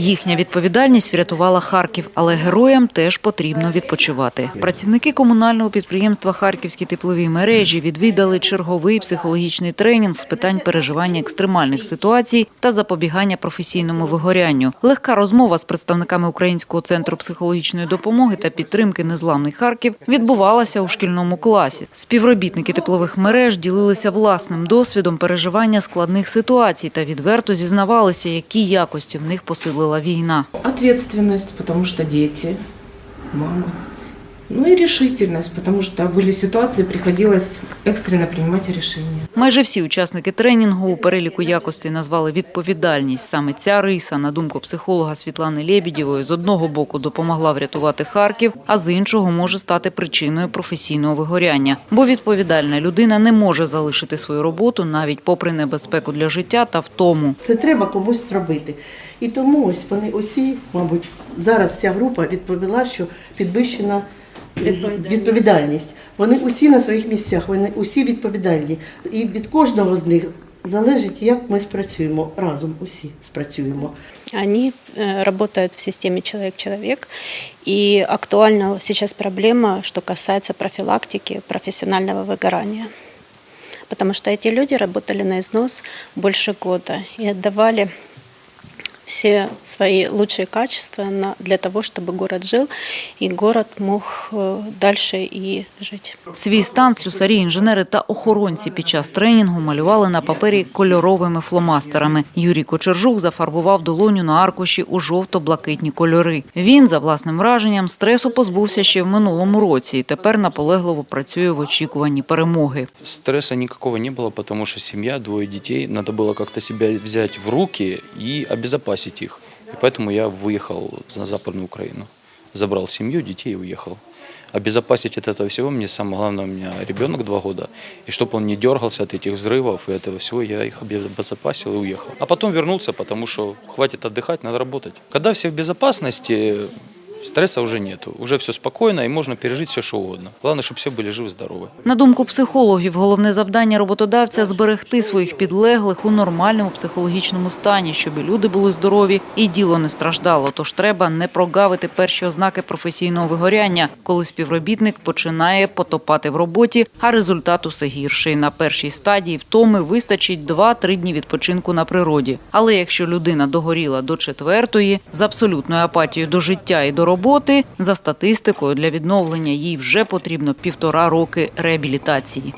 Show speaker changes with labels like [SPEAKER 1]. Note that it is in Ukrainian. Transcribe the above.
[SPEAKER 1] Їхня відповідальність врятувала Харків, але героям теж потрібно відпочивати. Працівники комунального підприємства Харківські теплові мережі відвідали черговий психологічний тренінг з питань переживання екстремальних ситуацій та запобігання професійному вигорянню. Легка розмова з представниками Українського центру психологічної допомоги та підтримки Незламний Харків відбувалася у шкільному класі. Співробітники теплових мереж ділилися власним досвідом переживання складних ситуацій та відверто зізнавалися, які якості в них посилила війна.
[SPEAKER 2] Ответственность, потому что дети, мама. Ну и решительность, потому что были ситуации, приходилось экстренно принимать решения.
[SPEAKER 1] Майже всі учасники тренінгу у переліку якостей назвали відповідальність. Саме ця риса, на думку психолога Світлани Лєбідєвої, з одного боку допомогла врятувати Харків, а з іншого може стати причиною професійного вигоряння. Бо відповідальна людина не може залишити свою роботу навіть попри небезпеку для життя та втому.
[SPEAKER 3] Це треба комусь зробити. І тому ось вони усі, мабуть, зараз ця група відповіла, що підвищена відповідальність. відповідальність. Вони усі на своїх місцях, вони усі відповідальні. І від кожного з них залежить, як ми спрацюємо разом. Усі спрацюємо.
[SPEAKER 4] Они э, работают в системе человек-человек. И актуальна сейчас проблема, что касается профилактики профессионального выгорания. Потому что эти люди работали на износ больше года и отдавали все свои лучшие качества на, для того, чтобы город жил, и город мог э, дальше и жить.
[SPEAKER 1] Свій стан слюсарі, інженери та охоронці під час тренінгу малювали на папері кольоровими фломастерами. Юрій Кочержук зафарбував долоню на аркуші у жовто-блакитні кольори. Він, за власним враженням, стресу позбувся ще в минулому році і тепер наполегливо працює в очікуванні перемоги.
[SPEAKER 5] Стресса никакого не было, потому что семья, двое детей, надо было как-то себя взять в руки и обезопасить их. И поэтому я выехал на Западную Украину. Забрал семью, детей и уехал. Обезопасить от этого всего мне самое главное, у меня ребенок два года, и чтобы он не дергался от этих взрывов и этого всего, я их обезопасил и уехал. А потом вернулся, потому что хватит отдыхать, надо работать. Когда все в безопасности, стресса уже нету, уже все спокойно и можно пережить все, что угодно. Главное, чтобы все были живы-здоровы.
[SPEAKER 1] На думку психологів, головне завдання роботодавця зберегти своїх підлеглих у нормальному психологічному стані, щоб і люди були здорові і діло не страждало. Тож треба не прогавити перші ознаки професійного вигоряння, коли співробітник починає потопати в роботі, а результат усе гірший. На першій стадії втоми вистачить 2-3 дні відпочинку на природі. Але якщо людина догоріла до четвертої з абсолютною апатією до життя і до роботи, за статистикою для відновлення їй вже потрібно півтора роки реабілітації.